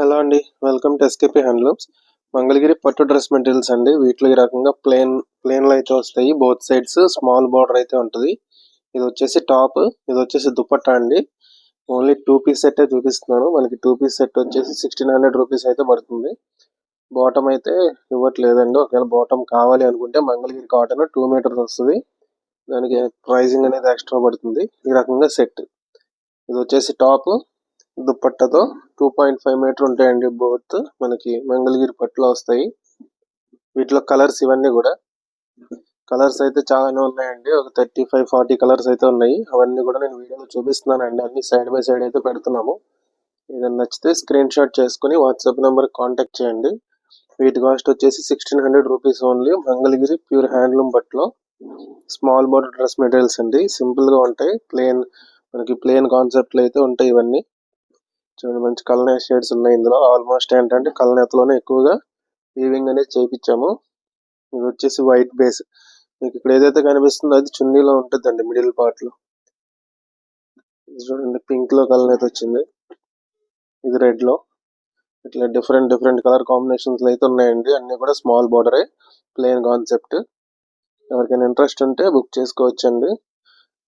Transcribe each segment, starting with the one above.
Hello అండి welcome to SKP handlooms Mangalagiri పట్టు dress materials అండి. వీటిలో ఈ రకంగా ప్లేన్ ప్లేన్లు అయితే వస్తాయి. బోత్ సైడ్స్ స్మాల్ బార్డర్ అయితే ఉంటుంది. ఇది వచ్చేసి టాప్ ఇది వచ్చేసి దుపట్టా అండి. ఓన్లీ టూ పీస్ సెట్ చూపిస్తున్నాను. మనకి టూ పీస్ సెట్ వచ్చేసి సిక్స్టీన్ హండ్రెడ్ రూపీస్ అయితే పడుతుంది. బాటమ్ అయితే ఇవ్వట్లేదండి. ఒకవేళ బాటమ్ కావాలి అనుకుంటే మంగళగిరి కాటన్ టూ మీటర్స్ వస్తుంది. దానికి ప్రైజింగ్ అనేది ఎక్స్ట్రా పడుతుంది. ఈ రకంగా సెట్. ఇది వచ్చేసి టాప్ దుప్పట్టతో టూ పాయింట్ ఫైవ్ మీటర్ ఉంటాయండి బోత్ మనకి మంగళగిరి పట్టులో వస్తాయి. వీటిలో కలర్స్ ఇవన్నీ కూడా. కలర్స్ అయితే చాలానే ఉన్నాయండి. ఒక థర్టీ ఫైవ్ ఫార్టీ కలర్స్ అయితే ఉన్నాయి. అవన్నీ కూడా నేను వీడియోలో చూపిస్తున్నానండి. అన్ని సైడ్ బై సైడ్ అయితే పెడుతున్నాము. ఏదైనా నచ్చితే స్క్రీన్ షాట్ చేసుకుని వాట్సాప్ నెంబర్ కాంటాక్ట్ చేయండి. వీటి కాస్ట్ వచ్చేసి sixteen hundred rupees only Mangalagiri pure handloom బట్టలో small border dress materials అండి. సింపుల్గా ఉంటాయి. ప్లేన్ మనకి ప్లేన్ కాన్సెప్ట్లు అయితే ఉంటాయి ఇవన్నీ. చూడండి మంచి కలనే షేడ్స్ ఉన్నాయి ఇందులో. ఆల్మోస్ట్ ఏంటంటే కలనేతలోనే ఎక్కువగా వీవింగ్ అనేది చేయించాము ఇది వచ్చేసి వైట్ బేస్ మీకు ఇక్కడ ఏదైతే కనిపిస్తుందో అది చున్నీలో ఉంటుందండి మిడిల్ పార్ట్లో. ఇది చూడండి పింక్లో కలనేత వచ్చింది. ఇది రెడ్లో. ఇట్లా డిఫరెంట్ డిఫరెంట్ కలర్ కాంబినేషన్స్ అయితే ఉన్నాయండి. అన్ని కూడా స్మాల్ బార్డరే ప్లేన్ కాన్సెప్ట్ ఎవరికైనా ఇంట్రెస్ట్ ఉంటే బుక్ చేసుకోవచ్చండి.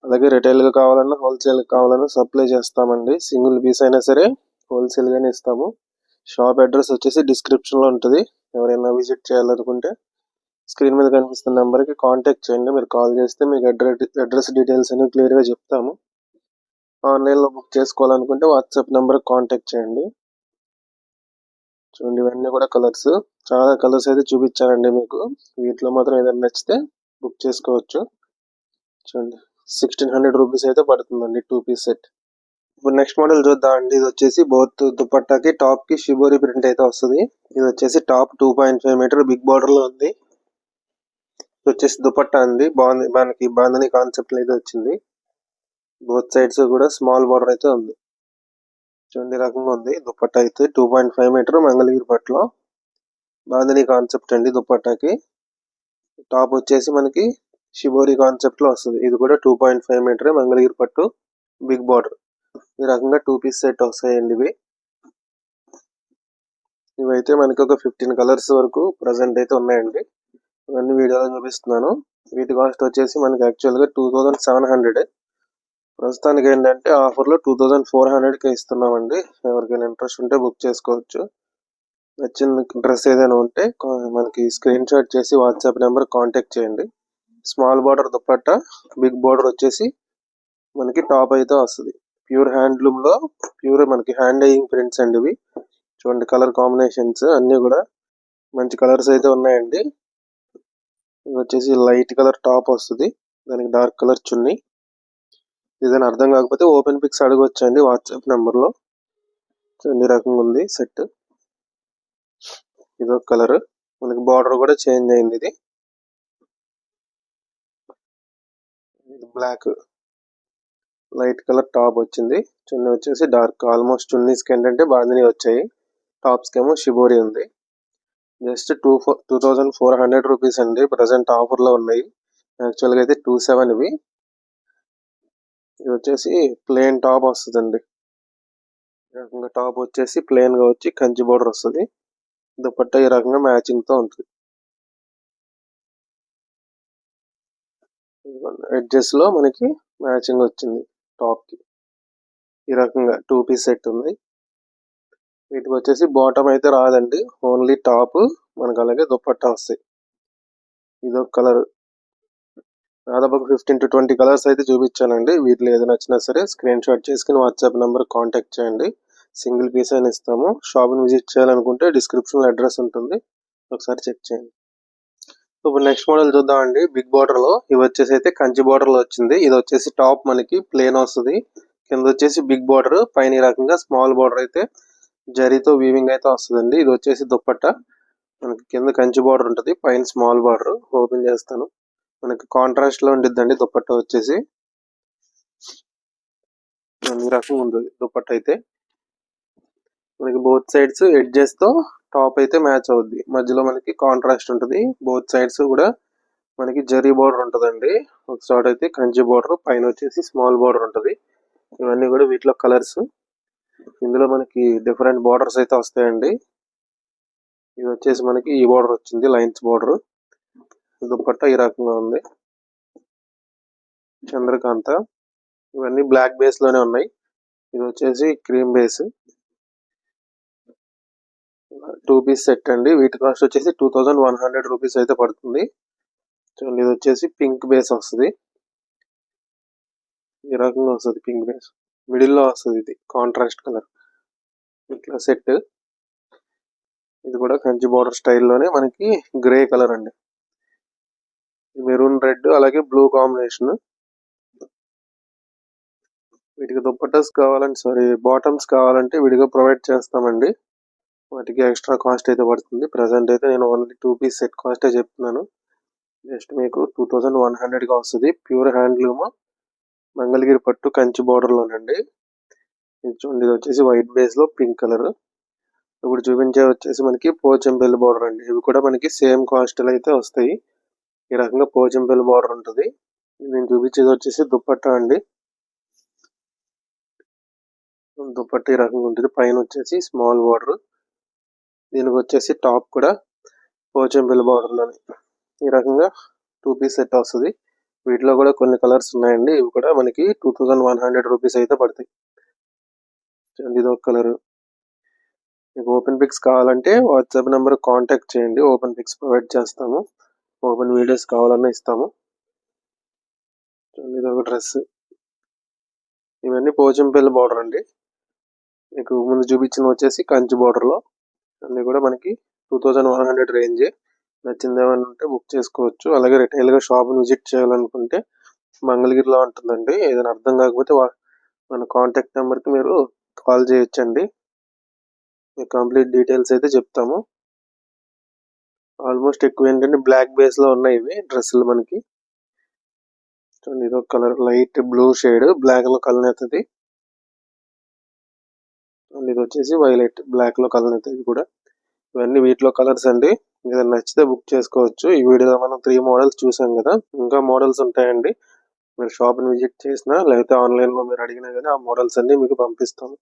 అలాగే రిటైల్గా కావాలన్నా హోల్సేల్ కావాలన్నా సప్లై చేస్తామండి. సింగిల్ పీస్ అయినా సరే హోల్సేల్గానే ఇస్తాము. షాప్ అడ్రస్ వచ్చేసి డిస్క్రిప్షన్లో ఉంటుంది. ఎవరైనా విజిట్ చేయాలనుకుంటే స్క్రీన్ మీద కనిపిస్తున్న నెంబర్కి కాంటాక్ట్ చేయండి. మీరు కాల్ చేస్తే మీకు అడ్రస్ అడ్రస్ డీటెయిల్స్ అన్ని క్లియర్గా చెప్తాము. ఆన్లైన్లో బుక్ చేసుకోవాలనుకుంటే వాట్సాప్ నెంబర్ కాంటాక్ట్ చేయండి. చూడండి ఇవన్నీ కూడా కలర్స్ చాలా కలర్స్ అయితే చూపించానండి మీకు. వీటిలో మాత్రం ఏదైనా నచ్చితే బుక్ చేసుకోవచ్చు. చూడండి. సిక్స్టీన్ హండ్రెడ్ రూపీస్ అయితే పడుతుందండి టూ పీస్ సెట్ ఇప్పుడు నెక్స్ట్ మోడల్ చూద్దాం అండి. ఇది వచ్చేసి బోత్ దుపట్టాకి టాప్కి షిబోరి ప్రింట్ అయితే వస్తుంది. ఇది వచ్చేసి top two point five metre big బార్డర్లో ఉంది. ఇది వచ్చేసి దుపట్టా అండి. బాగుంది. మనకి బాందని కాన్సెప్ట్ అయితే వచ్చింది. బోత్ సైడ్స్ కూడా స్మాల్ బార్డర్ అయితే ఉంది. చూడండి రకంగా ఉంది. దుపట్టా అయితే two point five meter Mangalagiri పట్లో bandhani concept అండి దుపట్టాకి. టాప్ వచ్చేసి మనకి షిబోరి కాన్సెప్ట్లో వస్తుంది. ఇది కూడా two point five metre Mangalagiri పట్టు బిగ్ బార్డర్ ఈ రకంగా టూ పీస్ సెట్ వస్తాయండి ఇవి. ఇవైతే మనకి ఒక ఫిఫ్టీన్ కలర్స్ వరకు ప్రజెంట్ అయితే ఉన్నాయండి. ఇవన్నీ వీడియోలో చూపిస్తున్నాను. వీటి కాస్ట్ వచ్చేసి మనకి యాక్చువల్గా టూ థౌజండ్ సెవెన్ హండ్రెడ్ ప్రస్తుతానికి ఏంటంటే ఆఫర్లో టూ థౌజండ్ ఫోర్ హండ్రెడ్కి ఇస్తున్నామండి. ఎవరికైనా ఇంట్రెస్ట్ ఉంటే బుక్ చేసుకోవచ్చు. నచ్చిన డ్రెస్ ఏదైనా ఉంటే మనకి స్క్రీన్ షాట్ చేసి వాట్సాప్ నెంబర్ కాంటాక్ట్ చేయండి. Small border dupatta big border వచ్చేసి మనకి టాప్ అయితే వస్తుంది. ప్యూర్ హ్యాండ్లూమ్లో ప్యూర్ మనకి హ్యాండ్ అయ్యింగ్ ప్రింట్స్ అండి ఇవి. చూడండి కలర్ కాంబినేషన్స్ అన్ని కూడా మంచి కలర్స్ అయితే ఉన్నాయండి. ఇది వచ్చేసి లైట్ కలర్ టాప్ వస్తుంది. దానికి డార్క్ కలర్ చున్నీ. ఏదైనా అర్థం కాకపోతే ఓపెన్ పిక్స్ అడగొచ్చండి వాట్సాప్ నెంబర్లో. రకంగా ఉంది సెట్. ఇదొక కలర్. మనకి బార్డర్ కూడా చేంజ్ అయింది ఇది. బ్లాక్ లైట్ కలర్ టాప్ వచ్చింది. చున్నీ వచ్చేసి డార్క్ ఆల్మోస్ట్ చున్నీస్కి ఏంటంటే బాందిని వచ్చాయి. టాప్స్కి ఏమో షిబోరి ఉంది. Just two four two thousand four hundred rupees అండి. ప్రజెంట్ ఆఫర్లో ఉన్నాయి. యాక్చువల్గా అయితే టూ సెవెన్ ఇవి. ఇది వచ్చేసి ప్లేన్ టాప్ వస్తుందండి. ఈ రకంగా టాప్ వచ్చేసి ప్లెయిన్గా గా వచ్చి కంచి బోర్డర్ వస్తుంది. దుపట్టా ఈ రకంగా మ్యాచింగ్తో ఉంటుంది. ఎడ్జెస్లో మనకి మ్యాచింగ్ వచ్చింది. టాప్కి. ఈ రకంగా టూ పీస్ సెట్ ఉంది. వీటికి వచ్చేసి బాటమ్ అయితే రాదండి. ఓన్లీ టాప్ మనకు అలాగే దుప్పట్టా వస్తాయి. ఇదొక కలర్ దాదాపు ఫిఫ్టీన్ టు ట్వంటీ కలర్స్ అయితే చూపించానండి. వీటిలో ఏది నచ్చినా సరే స్క్రీన్ షాట్ చేసుకుని వాట్సాప్ నెంబర్ కాంటాక్ట్ చేయండి. సింగిల్ పీస్ అయినా ఇస్తాము. షాప్ని విజిట్ చేయాలనుకుంటే డిస్క్రిప్షన్ అడ్రస్ ఉంటుంది. ఒకసారి చెక్ చేయండి. ఇప్పుడు నెక్స్ట్ మోడల్ చూద్దామండి. బిగ్ బార్డర్లో. ఇవి వచ్చేసి అయితే కంచి బార్డర్లో వచ్చింది. ఇది వచ్చేసి టాప్ మనకి ప్లేన్ వస్తుంది. కింద వచ్చేసి బిగ్ బార్డర్ పైన ఈ రకంగా స్మాల్ బార్డర్ అయితే జరీతో వీవింగ్ అయితే వస్తుందండి. ఇది వచ్చేసి దుప్పట్ట. మనకి కింద కంచి బార్డర్ ఉంటుంది. పైన స్మాల్ బార్డర్ ఓపెన్ చేస్తాను. మనకి కాంట్రాస్ట్లో ఉండిద్దండి దుప్పట్ట వచ్చేసి. ఈ రకంగా ఉంటుంది దుప్పట్ట అయితే. మనకి బోత్ సైడ్స్ ఎడ్జెస్తో టాప్ అయితే మ్యాచ్ అవుద్ది. మధ్యలో మనకి కాంట్రాస్ట్ ఉంటుంది. బోత్ సైడ్స్ కూడా మనకి జరీ బార్డర్ ఉంటుందండి. ఒక చోట అయితే కంచి బార్డర్ పైన వచ్చేసి స్మాల్ బార్డర్ ఉంటుంది. ఇవన్నీ కూడా వీటిలో కలర్స్ ఇందులో మనకి డిఫరెంట్ బోర్డర్స్ అయితే వస్తాయండి. ఇది వచ్చేసి మనకి ఈ బోర్డర్ వచ్చింది లైన్స్ బోర్డర్ దుప్పట్ట ఈ రకంగా ఉంది. చంద్రకాంత. ఇవన్నీ బ్లాక్ బేస్లోనే ఉన్నాయి. ఇది వచ్చేసి cream base two piece set అండి. వీటి కాస్ట్ వచ్చేసి two thousand one hundred rupees అయితే పడుతుంది. చూడండి ఇది వచ్చేసి పింక్ బేస్ వస్తుంది. ఈ రకంగా వస్తుంది పింక్ బేస్. మిడిల్లో వస్తుంది ఇది కాంట్రాస్ట్ కలర్. ఇట్లా సెట్. ఇది కూడా కంచి బార్డర్ స్టైల్లోనే మనకి గ్రే కలర్ అండి. మెరూన్ రెడ్ అలాగే బ్లూ కాంబినేషన్. వీటికి దుప్పటస్ కావాలంటే సారీ బాటమ్స్ కావాలంటే విడిగా ప్రొవైడ్ చేస్తామండి. వాటికి ఎక్స్ట్రా కాస్ట్ అయితే పడుతుంది. ప్రజెంట్ అయితే నేను ఓన్లీ టూ పీస్ సెట్ కాస్టే చెప్తున్నాను. జస్ట్ మీకు టూ థౌజండ్ వన్ హండ్రెడ్గా వస్తుంది. ప్యూర్ హ్యాండ్లూమ్ మంగళగిరి పట్టు కంచి బార్డర్లోనండి. ఇది చూడండి ఇది వచ్చేసి వైట్ బేస్లో పింక్ కలర్. ఇప్పుడు చూపించే వచ్చేసి మనకి పోచంపల్లి బార్డర్ అండి. ఇవి కూడా మనకి సేమ్ కాస్ట్లో అయితే వస్తాయి. ఈ రకంగా పోచంపల్లి బార్డర్ ఉంటుంది. నేను చూపించేది వచ్చేసి దుప్పట్టా అండి. దుప్పట్టా ఈ రకంగా ఉంటుంది. పైన వచ్చేసి స్మాల్ బార్డర్. దీనికి వచ్చేసి టాప్ కూడా పోచంపల్లి బార్డర్లోని ఈ రకంగా టూ పీస్ సెట్ వస్తుంది. వీటిలో కూడా కొన్ని కలర్స్ ఉన్నాయండి. ఇవి కూడా మనకి two thousand one hundred rupees అయితే పడతాయి. చూడండి ఇది ఒక కలర్. మీకు ఓపెన్ పిక్స్ కావాలంటే వాట్సాప్ నెంబర్ కాంటాక్ట్ చేయండి. ఓపెన్ పిక్స్ ప్రొవైడ్ చేస్తాము. ఓపెన్ వీడియోస్ కావాలన్నా ఇస్తాము. చూడండి ఇది ఒక డ్రెస్. ఇవన్నీ పోచంపల్లి బార్డర్ అండి. మీకు ముందు చూపించిన వచ్చేసి కంచి బార్డర్లో అన్నీ కూడా మనకి two thousand one hundred range నచ్చింది ఏమైనా ఉంటే బుక్ చేసుకోవచ్చు. అలాగే రిటైల్గా షాప్ విజిట్ చేయాలనుకుంటే మంగళగిరిలో ఉంటుందండి. ఏదైనా అర్థం కాకపోతే మన కాంటాక్ట్ నెంబర్కి మీరు కాల్ చేయొచ్చండి. మీకు కంప్లీట్ డీటెయిల్స్ అయితే చెప్తాము. ఆల్మోస్ట్ ఎక్కువ ఏంటంటే బ్లాక్ బేస్లో ఉన్నాయి ఇవి డ్రెస్సులు మనకి. చూడండి ఇది కలర్ లైట్ బ్లూ షేడ్ బ్లాక్లో కలర్ అవుతుంది. ఇది వచ్చేసి వైలెట్ బ్లాక్లో కలర్ అయితే ఇది కూడా. ఇవన్నీ వీటిలో కలర్స్ అండి. ఏదైనా నచ్చితే బుక్ చేసుకోవచ్చు. ఈ వీడియోలో మనం త్రీ మోడల్స్ చూసాం కదా. ఇంకా మోడల్స్ ఉంటాయండి. మీరు షాప్ని విజిట్ చేసినా లేకపోతే ఆన్లైన్లో మీరు అడిగినా కానీ ఆ మోడల్స్ అన్ని మీకు పంపిస్తాము